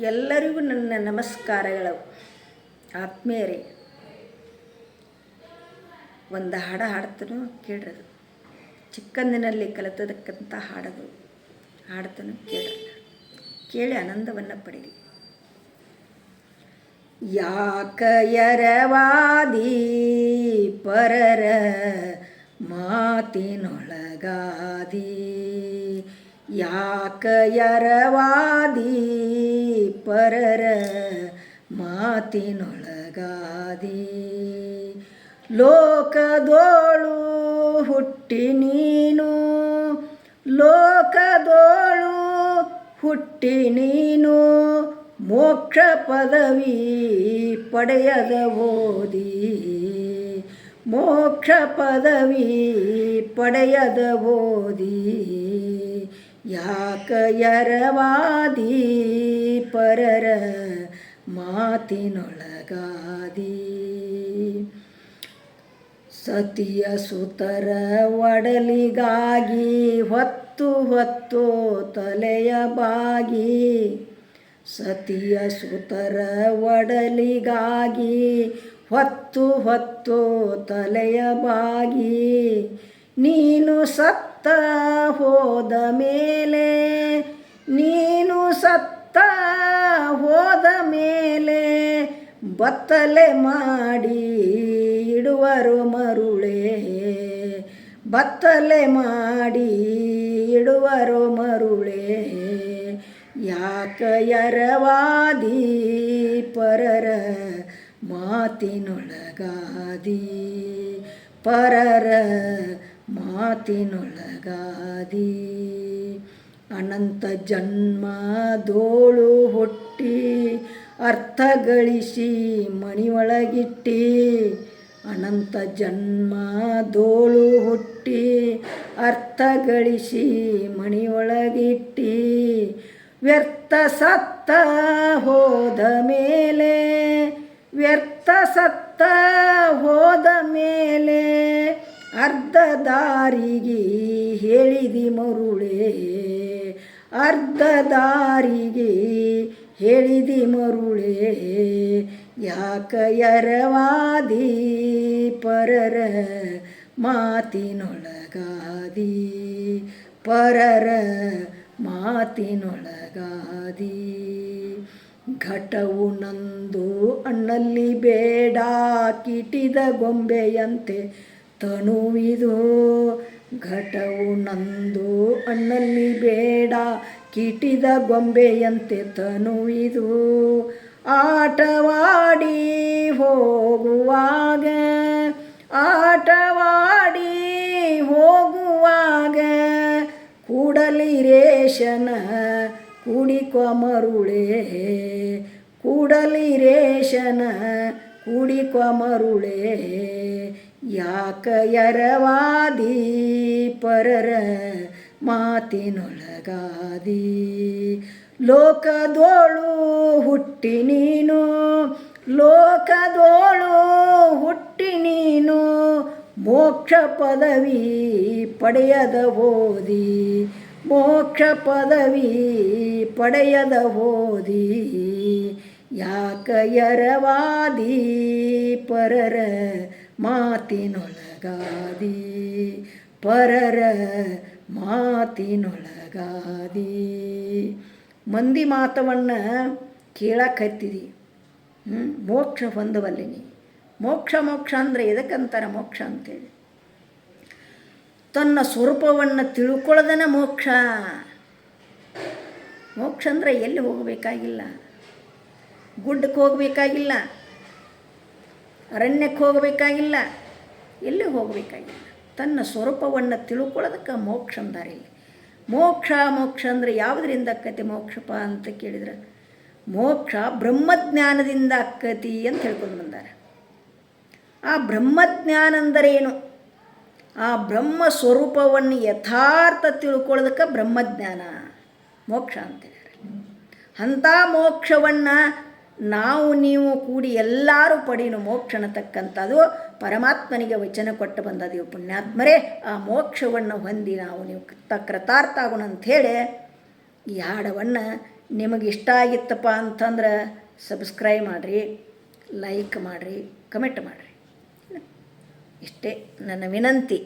ಎಲ್ಲರಿಗೂ ನನ್ನ ನಮಸ್ಕಾರಗಳು. ಆತ್ಮೀಯರೇ, ಒಂದು ಹಾಡು ಹಾಡ್ತನೋ ಕೇಳ್ರದು ಚಿಕ್ಕಂದಿನಲ್ಲಿ ಕಲಿತದಕ್ಕಂಥ ಹಾಡದು ಹಾಡ್ತಾನು ಕೇಳ್ರಿ. ಕೇಳಿ ಆನಂದವನ್ನು ಪಡೀರಿ. ಯಾಕಯರವಾದಿ ಪರರ ಮಾತಿನೊಳಗಾದಿ? ಯಾಕ ಎರವಾದಿ ಪರರ ಮಾತಿನೊಳಗಾದಿ. ಲೋಕದೋಳು ಹುಟ್ಟಿ ನೀನು, ಲೋಕದೋಳು ಹುಟ್ಟಿ ನೀನು, ಮೋಕ್ಷ ಪದವಿ ಪಡೆಯದ ಓದಿ. ಮೋಕ್ಷ ಪದವಿ ಪಡೆಯದ ಓದಿ. ಯಾಕ ಎರವಾದಿ ಪರರ ಮಾತಿನೊಳಗಾದಿ? ಸತಿಯ ಸುತರ ಒಡಲಿಗಾಗಿ ಹೊತ್ತು ಹೊತ್ತು ತಲೆಯ ಬಾಗಿ. ಸತಿಯ ಸುತರ ಒಡಲಿಗಾಗಿ ಹೊತ್ತು ಹೊತ್ತು ತಲೆಯ ಬಾಗಿ. ನೀನು ಸತ್ತ ಹೋದ ಮೇಲೆ, ನೀನು ಸತ್ತ ಹೋದ ಮೇಲೆ ಬತ್ತಲೆ ಮಾಡಿ ಇಡುವರು ಮರುಳೆ. ಬತ್ತಲೆ ಮಾಡಿ ಇಡುವರು ಮರುಳೆ. ಯಾಕ ಎರವಾದಿ ಪರರ ಮಾತಿನೊಳಗಾದಿ? ಪರರ ಮಾತಿನೊಳಗಾದಿ ಅನಂತ ಜನ್ಮದೋಳು ಹೊಟ್ಟಿ ಅರ್ಥ ಗಳಿಸಿ ಮಣಿಯೊಳಗಿಟ್ಟಿ ಅನಂತ ಜನ್ಮದೋಳು ಹುಟ್ಟಿ ಅರ್ಥ ಗಳಿಸಿ ಮಣಿಯೊಳಗಿಟ್ಟಿ ವ್ಯರ್ಥ ಸತ್ತ ಹೋದ ಮೇಲೆ ವ್ಯರ್ಥ ಸತ್ತ ಹೋದ ಮೇಲೆ ಅರ್ಧ ದಾರಿಗೆ ಹೇಳಿದಿ ಮರುಳೆ. ಅರ್ಧ ದಾರಿಗೆ ಹೇಳಿದಿ ಮರುಳೆ. ಯಾಕ ಯರವಾದಿ ಪರರ ಮಾತಿನೊಳಗಾದಿ? ಪರರ ಮಾತಿನೊಳಗಾದಿ? ಘಟವು ನಂದು ಅಣ್ಣಲ್ಲಿ ಬೇಡ, ಕಿಟಿದ ಗೊಂಬೆಯಂತೆ ತನುವಿದು ಘಟವು ನಂದು ಅಣ್ಣಲ್ಲಿ ಬೇಡ. ಕಿಟಿದ ಗೊಂಬೆಯಂತೆ ತನುವಿದು ಆಟವಾಡಿ ಹೋಗುವಾಗ ಆಟವಾಡಿ ಹೋಗುವಾಗ. ಕೂಡಲಿ ರೇಷನ ಕುಡಿಕೊ ಮರುಳೆ, ಕೂಡಲಿ ರೇಷನ ಕುಡಿಕೊ ಮರುಳೆ. ಯಾಕ ಎರವಾದಿ ಪರರ ಮಾತಿನೊಳಗಾದಿ ಲೋಕದೋಳು ಹುಟ್ಟಿ ನೀನು, ಲೋಕದೋಳು ಹುಟ್ಟಿ ನೀನು, ಮೋಕ್ಷ ಪದವಿ ಪಡೆಯದ ಓದಿ ಮೋಕ್ಷ ಪದವಿ ಪಡೆಯದ ಓದಿ ಯಾಕ ಎರವಾದಿ ಪರರ ಮಾತಿನೊಳಗಾದಿ, ಪರರ ಮಾತಿನೊಳಗಾದಿ. ಮಂದಿ ಮಾತವನ್ನು ಕೇಳಕತ್ತಿದಿ. ಮೋಕ್ಷ ಹೊಂದವಲ್ಲಿನಿ ಮೋಕ್ಷ ಮೋಕ್ಷ ಅಂದರೆ ಎದಕ್ಕಂತಾರೆ ಮೋಕ್ಷ ಅಂತೇಳಿ. ತನ್ನ ಸ್ವರೂಪವನ್ನು ತಿಳ್ಕೊಳ್ಳೋದನ ಮೋಕ್ಷ. ಮೋಕ್ಷ ಅಂದರೆ ಎಲ್ಲಿ ಹೋಗಬೇಕಾಗಿಲ್ಲ? ಗುಡ್ಡಕ್ಕೆ ಹೋಗಬೇಕಾಗಿಲ್ಲ? ಅರಣ್ಯಕ್ಕೆ ಹೋಗಬೇಕಾಗಿಲ್ಲ. ಎಲ್ಲಿ ಹೋಗಬೇಕಾಗಿಲ್ಲ. ತನ್ನ ಸ್ವರೂಪವನ್ನು ತಿಳ್ಕೊಳ್ಳೋದಕ್ಕೆ ಮೋಕ್ಷ ಅಂದಾರೆ ಮೋಕ್ಷ ಮೋಕ್ಷ ಅಂದರೆ ಯಾವುದರಿಂದ ಅಕ್ಕತಿ ಮೋಕ್ಷಪ ಅಂತ ಕೇಳಿದ್ರೆ, ಮೋಕ್ಷ ಬ್ರಹ್ಮಜ್ಞಾನದಿಂದ ಅಕ್ಕತಿ ಅಂತ ಹೇಳ್ಕೊಂಡು ಬಂದಾರೆ. ಆ ಬ್ರಹ್ಮಜ್ಞಾನ ಅಂದರೇನು ಆ ಬ್ರಹ್ಮ ಸ್ವರೂಪವನ್ನು ಯಥಾರ್ಥ ತಿಳ್ಕೊಳ್ಳೋದಕ್ಕೆ ಬ್ರಹ್ಮಜ್ಞಾನ, ಮೋಕ್ಷ ಅಂತ ಹೇಳ್ಯಾರ. ಅಂಥ ಮೋಕ್ಷವನ್ನು ನಾವು ನೀವು ಕೂಡಿ ಎಲ್ಲರೂ ಪಡೀನು ಮೋಕ್ಷನ ತಕ್ಕಂಥದ್ದು ಪರಮಾತ್ಮನಿಗೆ ವಚನ ಕೊಟ್ಟು ಬಂದದೀವು ಪುಣ್ಯಾತ್ಮರೇ. ಆ ಮೋಕ್ಷವನ್ನು ಹೊಂದಿ ನಾವು ನೀವು ಕೃತ ಕೃತಾರ್ಥ ಆಗೋಣ ಅಂಥೇಳಿ ಈ ಹಾಡವನ್ನು ನಿಮಗೆ ಇಷ್ಟ ಆಗಿತ್ತಪ್ಪ ಅಂತಂದ್ರೆ ಸಬ್ಸ್ಕ್ರೈಬ್ ಮಾಡಿರಿ ಲೈಕ್ ಮಾಡಿರಿ ಕಮೆಂಟ್ ಮಾಡಿರಿ. ಇಷ್ಟೇ ನನ್ನ ವಿನಂತಿ.